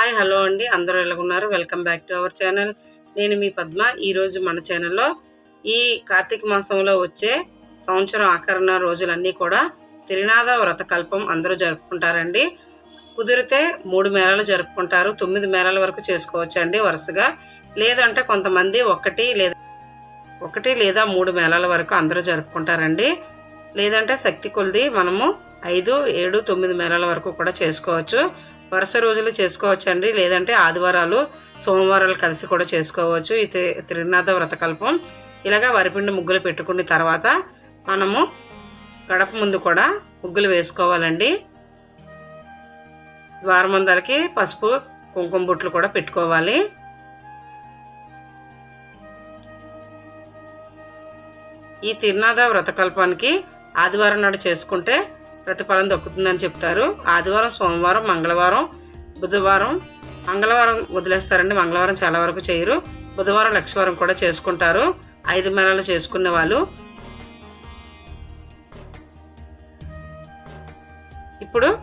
Hi hello అండి. అందరూ ఎలాగున్నారు? Welcome back to our channel. నేను మీ పద్మ. ఈరోజు మన ఛానల్లో ఈ కార్తీక మాసంలో వచ్చే సంవత్సరం ఆఖరణ రోజులన్నీ కూడా తిరునాద వ్రతకల్పం అందరూ జరుపుకుంటారండి. కుదిరితే మూడు మేళలు జరుపుకుంటారు. తొమ్మిది మేళల వరకు చేసుకోవచ్చండి వరుసగా. లేదంటే కొంతమంది ఒకటి లేదా ఒకటి లేదా మూడు మేళల వరకు అందరూ జరుపుకుంటారండి. లేదంటే శక్తి కొలిది మనము ఐదు ఏడు తొమ్మిది మేళల వరకు కూడా చేసుకోవచ్చు. వరుస రోజులు చేసుకోవచ్చండి. లేదంటే ఆదివారాలు సోమవారాలు కలిసి కూడా చేసుకోవచ్చు. ఈ త్రినాథ వ్రతకల్పం. ఇలాగా వరిపిండి ముగ్గులు పెట్టుకున్న తర్వాత మనము గడప ముందు కూడా ముగ్గులు వేసుకోవాలండి. ద్వారమందలకి పసుపు కుంకుమ బొట్లు కూడా పెట్టుకోవాలి. ఈ తిరునాథ వ్రతకల్పానికి ఆదివారం నాడు చేసుకుంటే ప్రతిఫలం దక్కుతుందని చెప్తారు. ఆదివారం సోమవారం మంగళవారం బుధవారం. మంగళవారం వదిలేస్తారండి. మంగళవారం చాలా వరకు చేయరు. బుధవారం లక్షవారం కూడా చేసుకుంటారు. ఐదు మేళలు చేసుకునే వాళ్ళు. ఇప్పుడు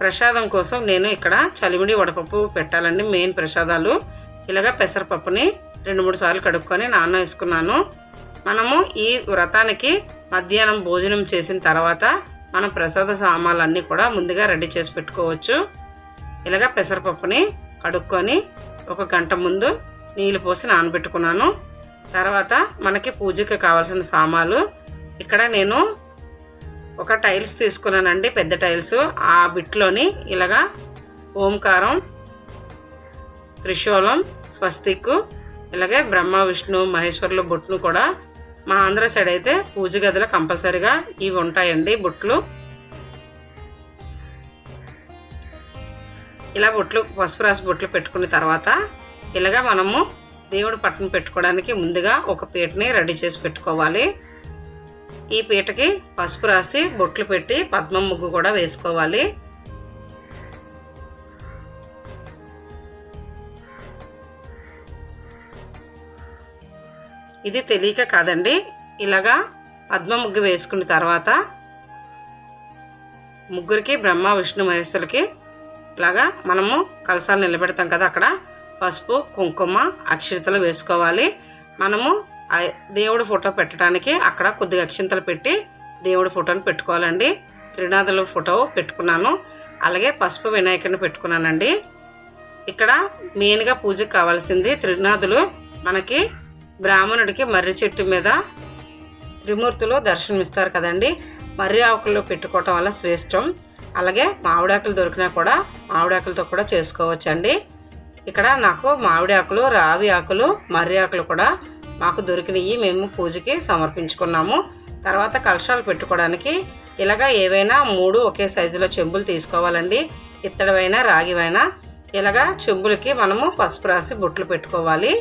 ప్రసాదం కోసం నేను ఇక్కడ చలిమిడి వడపప్పు పెట్టాలండి. మెయిన్ ప్రసాదాలు. ఇలాగా పెసరపప్పుని రెండు మూడు సార్లు కడుక్కొని నాన్న వేసుకున్నాను. మనము ఈ వ్రతానికి మధ్యాహ్నం భోజనం చేసిన తర్వాత మనం ప్రసాద సామాన్లన్నీ కూడా ముందుగా రెడీ చేసి పెట్టుకోవచ్చు. ఇలాగా పెసరపప్పుని కడుక్కొని ఒక గంట ముందు నీళ్ళు పోసి నానబెట్టుకున్నాను. తర్వాత మనకి పూజకి కావాల్సిన సామాన్లు. ఇక్కడ నేను ఒక టైల్స్ తీసుకున్నానండి పెద్ద టైల్స్. ఆ బిట్లోని ఇలాగా ఓంకారం త్రిశూలం స్వస్తిక్ ఇలాగే బ్రహ్మ విష్ణు మహేశ్వరుల బొట్టును కూడా మా ఆంధ్ర సైడ్ అయితే పూజ గదిలో కంపల్సరిగా ఇవి ఉంటాయండి బొట్లు. ఇలా బొట్లు పసుపు రాసి బొట్లు పెట్టుకున్న తర్వాత ఇలాగా మనము దేవుడి పట్టణ పెట్టుకోవడానికి ముందుగా ఒక పీటని రెడీ చేసి పెట్టుకోవాలి. ఈ పీటకి పసుపు రాసి బొట్లు పెట్టి పద్మం ముగ్గు కూడా వేసుకోవాలి. ఇది తెలియక కాదండి. ఇలాగా పద్మ ముగ్గు వేసుకున్న తర్వాత ముగ్గురికి బ్రహ్మ విష్ణు మహేశ్వరులకి ఇలాగా మనము కలసాలు నిలబెడతాం కదా అక్కడ. పసుపు కుంకుమ అక్షింతలు వేసుకోవాలి. మనము దేవుడి ఫోటో పెట్టడానికి అక్కడ కొద్దిగా అక్షింతలు పెట్టి దేవుడి ఫోటోని పెట్టుకోవాలండి. త్రినాథుల ఫోటో పెట్టుకున్నాను. అలాగే పసుపు వినాయకుడిని పెట్టుకున్నానండి. ఇక్కడ మెయిన్గా పూజకు కావాల్సింది త్రినాథులు. మనకి బ్రాహ్మణుడికి మర్రి చెట్టు మీద త్రిమూర్తులు దర్శనమిస్తారు కదండి. మర్రి ఆకులు పెట్టుకోవటం వల్ల శ్రేష్టం. అలాగే మామిడాకులు దొరికినా కూడా మామిడాకులతో కూడా చేసుకోవచ్చండి. ఇక్కడ నాకు మామిడి ఆకులు రావి ఆకులు మర్రి ఆకులు కూడా మాకు దొరికినవి మేము పూజకి సమర్పించుకున్నాము. తర్వాత కలశాలు పెట్టుకోవడానికి ఇలాగా ఏవైనా మూడు ఒకే సైజులో చెంబులు తీసుకోవాలండి. ఇత్తడివైనా రాగివైనా ఇలాగా చెంబులకి మనము పసుపు రాసి బొట్లు పెట్టుకోవాలి.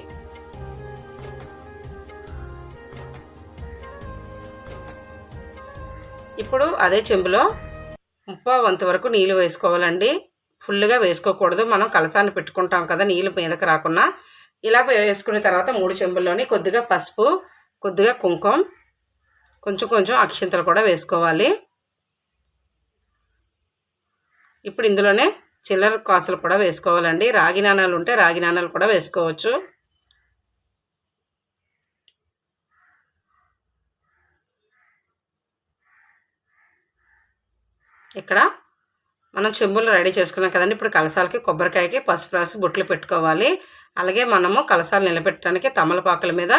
ఇప్పుడు అదే చెంబులో ముప్పా వంతు వరకు నీళ్ళు వేసుకోవాలండి. ఫుల్గా వేసుకోకూడదు. మనం కలసాన్ని పెట్టుకుంటాం కదా నీళ్ళు మీదకి రాకుండా. ఇలా వేసుకున్న తర్వాత మూడు చెంబుల్లోని కొద్దిగా పసుపు కొద్దిగా కుంకుమ కొంచెం కొంచెం అక్షింతలు కూడా వేసుకోవాలి. ఇప్పుడు ఇందులోనే చిల్లర కాసులు కూడా వేసుకోవాలండి. రాగి నాణాలు ఉంటే రాగి నాణాలు కూడా వేసుకోవచ్చు. ఇక్కడ మనం చెంబులు రెడీ చేసుకున్నాం కదండి. ఇప్పుడు కలసాలకి కొబ్బరికాయకి పసుపు రాసి బొట్లు పెట్టుకోవాలి. అలాగే మనము కలసాలు నిలబెట్టడానికి తమలపాకుల మీద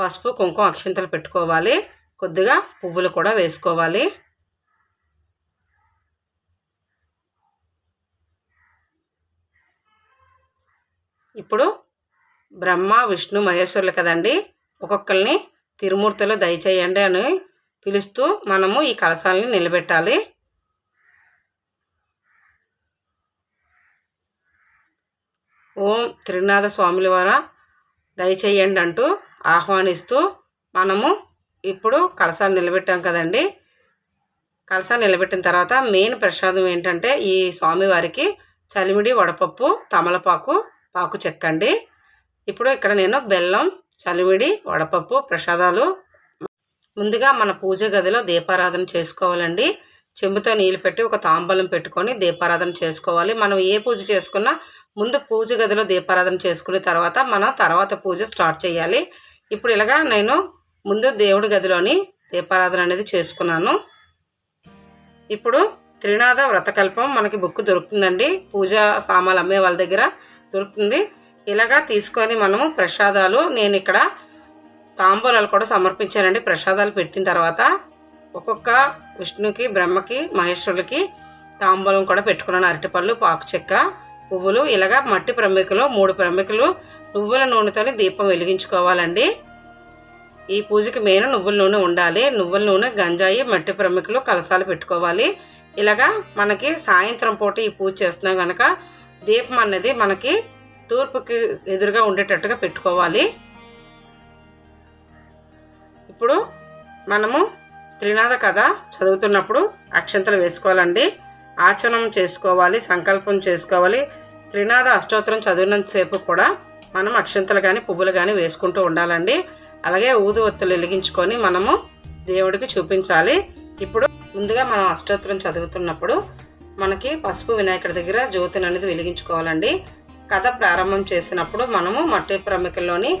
పసుపు కుంకుమ అక్షింతలు పెట్టుకోవాలి. కొద్దిగా పువ్వులు కూడా వేసుకోవాలి. ఇప్పుడు బ్రహ్మ విష్ణు మహేశ్వరులు కదండి. ఒక్కొక్కరిని తిరుమూర్తులు దయచేయండి అని పిలుస్తూ మనము ఈ కలసాలని నిలబెట్టాలి. ఓం త్రినాథ స్వాముల వారా దయచేయండి అంటూ ఆహ్వానిస్తూ మనము ఇప్పుడు కలసాలు నిలబెట్టాం కదండి. కలసాలు నిలబెట్టిన తర్వాత మెయిన్ ప్రసాదం ఏంటంటే ఈ స్వామివారికి చలిమిడి వడపప్పు తమలపాకు పాకు చెక్కండి ఇప్పుడు ఇక్కడ నేను బెల్లం చలిమిడి వడపప్పు ప్రసాదాలు ముందుగా మన పూజ గదిలో దీపారాధన చేసుకోవాలండి. చెంబుతో నీళ్ళు పెట్టి ఒక తాంబలం పెట్టుకొని దీపారాధన చేసుకోవాలి. మనం ఏ పూజ చేసుకున్నా ముందు పూజ గదిలో దీపారాధన చేసుకున్న తర్వాత మనం తర్వాత పూజ స్టార్ట్ చేయాలి. ఇప్పుడు ఇలాగా నేను ముందు దేవుడి గదిలోని దీపారాధన అనేది చేసుకున్నాను. ఇప్పుడు త్రినాథ వ్రతకల్పం మనకి బుక్ దొరుకుతుందండి. పూజా సామాన్లు అమ్మే వాళ్ళ దగ్గర దొరుకుతుంది. ఇలాగా తీసుకొని మనము ప్రసాదాలు నేను ఇక్కడ తాంబూలాలు కూడా సమర్పించానండి. ప్రసాదాలు పెట్టిన తర్వాత ఒక్కొక్క విష్ణుకి బ్రహ్మకి మహేశ్వరులకి తాంబూలం కూడా పెట్టుకున్నాను. అరటిపళ్ళు పాకు చెక్క పువ్వులు ఇలాగా మట్టి ప్రమికలో మూడు ప్రమికలు నువ్వుల నూనెతోని దీపం వెలిగించుకోవాలండి. ఈ పూజకి మెయిన్ నువ్వుల నూనె ఉండాలి. నువ్వుల నూనె గంజాయి మట్టి ప్రమికలు కలసాలు పెట్టుకోవాలి. ఇలాగా మనకి సాయంత్రం పూట ఈ పూజ చేస్తున్నాం కనుక దీపం అనేది మనకి తూర్పుకి ఎదురుగా ఉండేటట్టుగా పెట్టుకోవాలి. ఇప్పుడు మనము త్రినాథ కథ చదువుతున్నప్పుడు అక్షంతలు వేసుకోవాలండి. ఆచరణం చేసుకోవాలి సంకల్పం చేసుకోవాలి. త్రినాథ అష్టోత్తరం చదివినంతసేపు కూడా మనం అక్షంతలు కానీ పువ్వులు కానీ వేసుకుంటూ ఉండాలండి. అలాగే ఊదు ఒత్తులు వెలిగించుకొని మనము దేవుడికి చూపించాలి. ఇప్పుడు ముందుగా మనం అష్టోత్తరం చదువుతున్నప్పుడు మనకి పసుపు వినాయకుడి దగ్గర జ్యోతిని అనేది వెలిగించుకోవాలండి. కథ ప్రారంభం చేసినప్పుడు మనము మట్టి ప్రమికల్లోని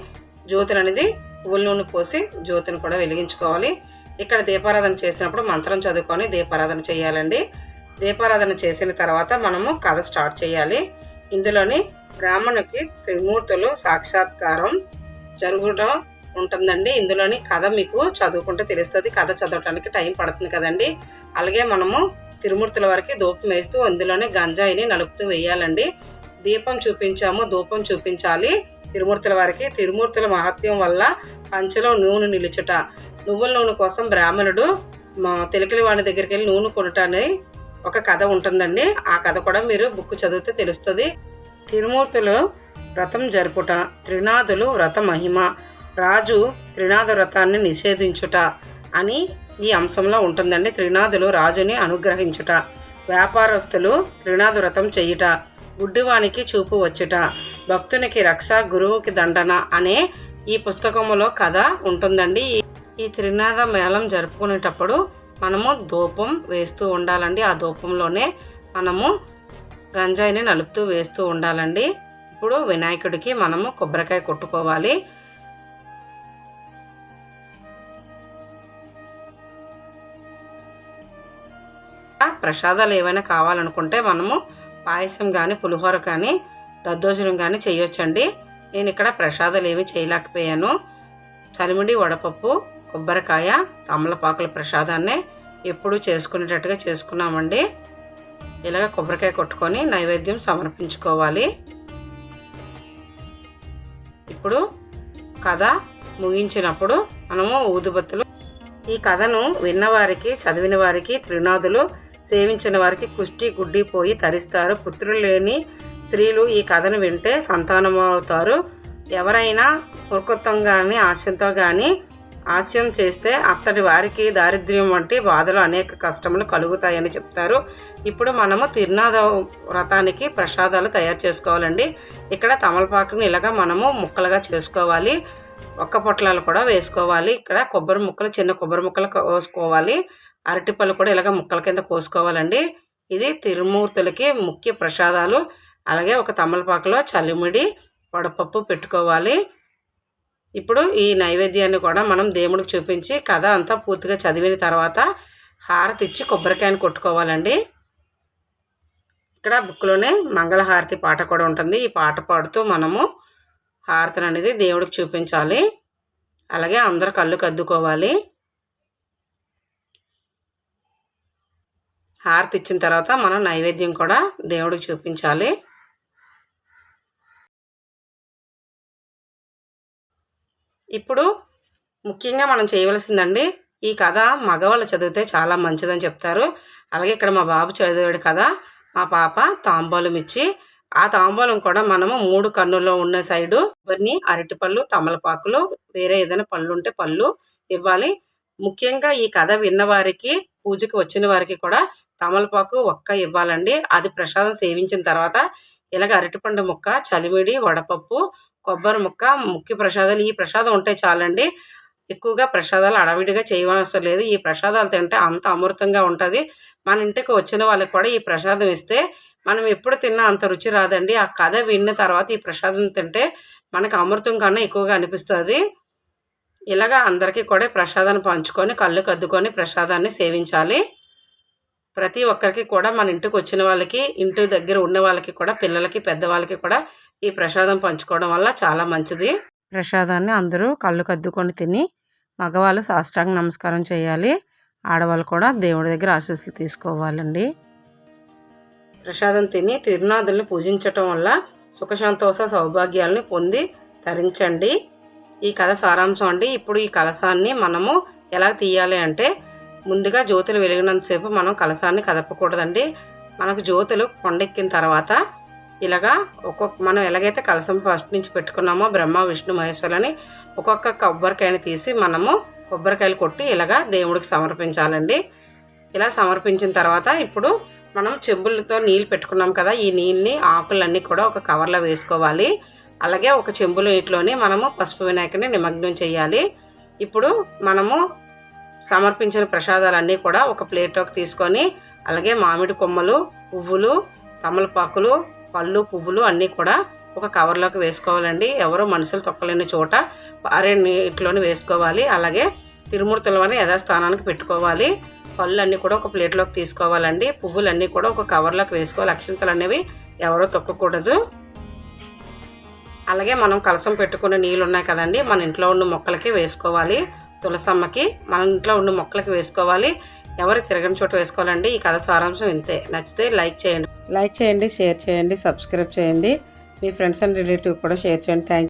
జ్యోతిని అనేది పువ్వుల నూనె పోసి జ్యోతిని కూడా వెలిగించుకోవాలి. ఇక్కడ దీపారాధన చేసినప్పుడు మంత్రం చదువుకొని దీపారాధన చేయాలండి. దీపారాధన చేసిన తర్వాత మనము కథ స్టార్ట్ చేయాలి. ఇందులోని బ్రాహ్మణుకి త్రిమూర్తులు సాక్షాత్కారం జరుగుతూ ఉంటుందండి. ఇందులోని కథ మీకు చదువుకుంటే తెలుస్తుంది. కథ చదవటానికి టైం పడుతుంది కదండి. అలాగే మనము తిరుమూర్తుల వరకు దూపం వేస్తూ అందులోనే గంజాయిని నలుపుతూ వేయాలండి. దీపం చూపించాము ధూపం చూపించాలి. తిరుమూర్తుల వారికి తిరుమూర్తుల మహత్యం వల్ల పంచలో నూనె నిలుచుట. నువ్వుల నూనె కోసం బ్రాహ్మణుడు మా తెలికలి వాడి దగ్గరికి వెళ్ళి నూనె కొనటాన్ని ఒక కథ ఉంటుందండి. ఆ కథ కూడా మీరు బుక్ చదివితే తెలుస్తుంది. తిరుమూర్తులు వ్రతం జరుపుట త్రినాథులు వ్రత మహిమ రాజు త్రినాథ వ్రతాన్ని నిషేధించుట అని ఈ అంశంలో ఉంటుందండి. త్రినాథులు రాజుని అనుగ్రహించుట వ్యాపారస్తులు త్రినాథ వ్రతం చేయుట గుడ్డివానికి చూపు వచ్చుట భక్తునికి రక్ష గురువుకి దండన అనే ఈ పుస్తకంలో కథ ఉంటుందండి. ఈ త్రినాథ మేళం జరుపుకునేటప్పుడు మనము ధూపం వేస్తూ ఉండాలండి. ఆ ధూపంలోనే మనము గంజాయిని నలుపుతూ వేస్తూ ఉండాలండి. ఇప్పుడు వినాయకుడికి మనము కొబ్బరికాయ కొట్టుకోవాలి. ప్రసాదాలు ఏవైనా కావాలనుకుంటే మనము పాయసం కానీ పులిహోర కానీ దద్దోజనం కానీ చేయొచ్చండి. నేను ఇక్కడ ప్రసాదాలు ఏమీ చేయలేకపోయాను. చలిమిడి వడపప్పు కొబ్బరికాయ తమలపాకుల ప్రసాదాన్ని ఎప్పుడు చేసుకునేటట్టుగా చేసుకున్నామండి. ఇలాగ కొబ్బరికాయ కొట్టుకొని నైవేద్యం సమర్పించుకోవాలి. ఇప్పుడు కథ ముగించినప్పుడు మనము ఊదుబత్తులు. ఈ కథను విన్నవారికి చదివిన వారికి త్రినాథులు సేవించిన వారికి కుష్టి గుడ్డి పోయి తరిస్తారు. పుత్రులు లేని స్త్రీలు ఈ కథను వింటే సంతానం అవుతారు ఎవరైనా మూర్ఖత్వం కానీ ఆశంతో కానీ ఆశయం చేస్తే అత్తడి వారికి దారిద్ర్యం వంటి బాధలు అనేక కష్టములు కలుగుతాయని చెప్తారు. ఇప్పుడు మనము తిరునాథ వ్రతానికి ప్రసాదాలు తయారు చేసుకోవాలండి. ఇక్కడ తమలపాకుని ఇలాగా మనము ముక్కలుగా చేసుకోవాలి. ఒక్క పొట్లాలు కూడా వేసుకోవాలి. ఇక్కడ కొబ్బరి ముక్కలు చిన్న కొబ్బరి ముక్కలు కోసుకోవాలి. అరటిపళ్ళు కూడా ఇలాగ ముక్కల కింద కోసుకోవాలండి. ఇది తిరుమూర్తులకి ముఖ్య ప్రసాదాలు. అలాగే ఒక తమలపాకులో చలిమిడి వడపప్పు పెట్టుకోవాలి. ఇప్పుడు ఈ నైవేద్యాన్ని కూడా మనం దేవుడికి చూపించి కథ అంతా పూర్తిగా చదివిన తర్వాత హారతి ఇచ్చి కొబ్బరికాయని కొట్టుకోవాలండి. ఇక్కడ బుక్లోనే మంగళహారతి పాట కూడా ఉంటుంది. ఈ పాట పాడుతూ మనము హారతిని అనేది దేవుడికి చూపించాలి. అలాగే అందరు కళ్ళు కద్దుకోవాలి. హారతి ఇచ్చిన తర్వాత మనం నైవేద్యం కూడా దేవుడికి చూపించాలి. ఇప్పుడు ముఖ్యంగా మనం చేయవలసిందండి ఈ కథ మగవాళ్ళు చదివితే చాలా మంచిదని చెప్తారు. అలాగే ఇక్కడ మా బాబు చదివాడు కదా మా పాప తాంబూలం ఇచ్చి ఆ తాంబూలం కూడా మనము మూడు కన్నుల్లో ఉన్న సైడు కొబ్బరిని అరటిపళ్ళు తమలపాకులు వేరే ఏదైనా పళ్ళు ఉంటే పళ్ళు ఇవ్వాలి. ముఖ్యంగా ఈ కథ విన్నవారికి పూజకి వచ్చిన వారికి కూడా తమలపాకు ఒక్క ఇవ్వాలండి. అది ప్రసాదం సేవించిన తర్వాత ఇలాగ అరటిపండు ముక్క చలిమిడి వడపప్పు కొబ్బరి ముక్క ముఖ్య ప్రసాదాలు ఈ ప్రసాదం ఉంటే చాలండి. ఎక్కువగా ప్రసాదాలు అడవిడిగా చేయవలసిన లేదు. ఈ ప్రసాదాలు తింటే అంత అమృతంగా ఉంటుంది. మన ఇంటికి వచ్చిన వాళ్ళకి కూడా ఈ ప్రసాదం ఇస్తే మనం ఎప్పుడు తిన్నా అంత రుచి రాదండి. ఆ కథ విన్న తర్వాత ఈ ప్రసాదం తింటే మనకు అమృతం కన్నా ఎక్కువగా అనిపిస్తుంది. ఇలాగా అందరికీ కూడా ప్రసాదాన్ని పంచుకొని కళ్ళు కద్దుకొని ప్రసాదాన్ని సేవించాలి. ప్రతి ఒక్కరికి కూడా మన ఇంటికి వచ్చిన వాళ్ళకి ఇంటి దగ్గర ఉన్న వాళ్ళకి కూడా పిల్లలకి పెద్దవాళ్ళకి కూడా ఈ ప్రసాదం పంచుకోవడం వల్ల చాలా మంచిది. ప్రసాదాన్ని అందరూ కళ్ళు కద్దుకొని తిని మగవాళ్ళు సాష్టాంగ నమస్కారం చేయాలి. ఆడవాళ్ళు కూడా దేవుడి దగ్గర ఆశీస్సులు తీసుకోవాలండి. ప్రసాదం తిని తిరునాథుల్ని పూజించటం వల్ల సుఖ సంతోష సౌభాగ్యాలని పొంది తరించండి. ఈ కథ సారాంశం అండి. ఇప్పుడు ఈ కలసాన్ని మనము ఎలా తీయాలి అంటే ముందుగా జ్యోతులు వెలిగినంతసేపు మనం కలసాన్ని కదపకూడదండి. మనకు జ్యోతులు కొండెక్కిన తర్వాత ఇలాగా ఒక్కొక్క మనం ఎలాగైతే కలసం ఫస్ట్ నుంచి పెట్టుకున్నామో బ్రహ్మ విష్ణు మహేశ్వరులని ఒక్కొక్క కొబ్బరికాయని తీసి మనము కొబ్బరికాయలు కొట్టి ఇలాగా దేవుడికి సమర్పించాలండి. ఇలా సమర్పించిన తర్వాత ఇప్పుడు మనం చెంబులతో నీళ్ళు పెట్టుకున్నాం కదా ఈ నీళ్ళని ఆకులన్నీ కూడా ఒక కవర్లో వేసుకోవాలి. అలాగే ఒక చెంబులు నీటిలోని మనము పసుపు వినాయకుని నిమగ్నం చేయాలి. ఇప్పుడు మనము సమర్పించిన ప్రసాదాలన్నీ కూడా ఒక ప్లేట్లోకి తీసుకొని అలాగే మామిడి కొమ్మలు పువ్వులు తమలపాకులు పళ్ళు పువ్వులు అన్నీ కూడా ఒక కవర్లోకి వేసుకోవాలండి. ఎవరో మనుషులు తొక్కలేని చోట పారే నీటిలోనే వేసుకోవాలి. అలాగే తిరుమూర్తులవని యథాస్థానానికి పెట్టుకోవాలి. పళ్ళు అన్నీ కూడా ఒక ప్లేట్లోకి తీసుకోవాలండి. పువ్వులన్నీ కూడా ఒక కవర్లోకి వేసుకోవాలి. అక్షింతలు అనేవి ఎవరో తొక్కకూడదు. అలాగే మనం కలసం పెట్టుకున్న నీళ్ళు ఉన్నాయి కదండి మన ఇంట్లో ఉన్న మొక్కలకి వేసుకోవాలి. తులసమ్మకి మన ఇంట్లో ఉన్న మొక్కలకి వేసుకోవాలి. ఎవరు తిరగని చోట వేసుకోవాలండి. ఈ కథ సారాంశం ఇంతే. నచ్చితే లైక్ చేయండి. లైక్ చేయండి షేర్ చేయండి సబ్స్క్రైబ్ చేయండి. మీ ఫ్రెండ్స్ అండ్ రిలేటివ్ కూడా షేర్ చేయండి. థ్యాంక్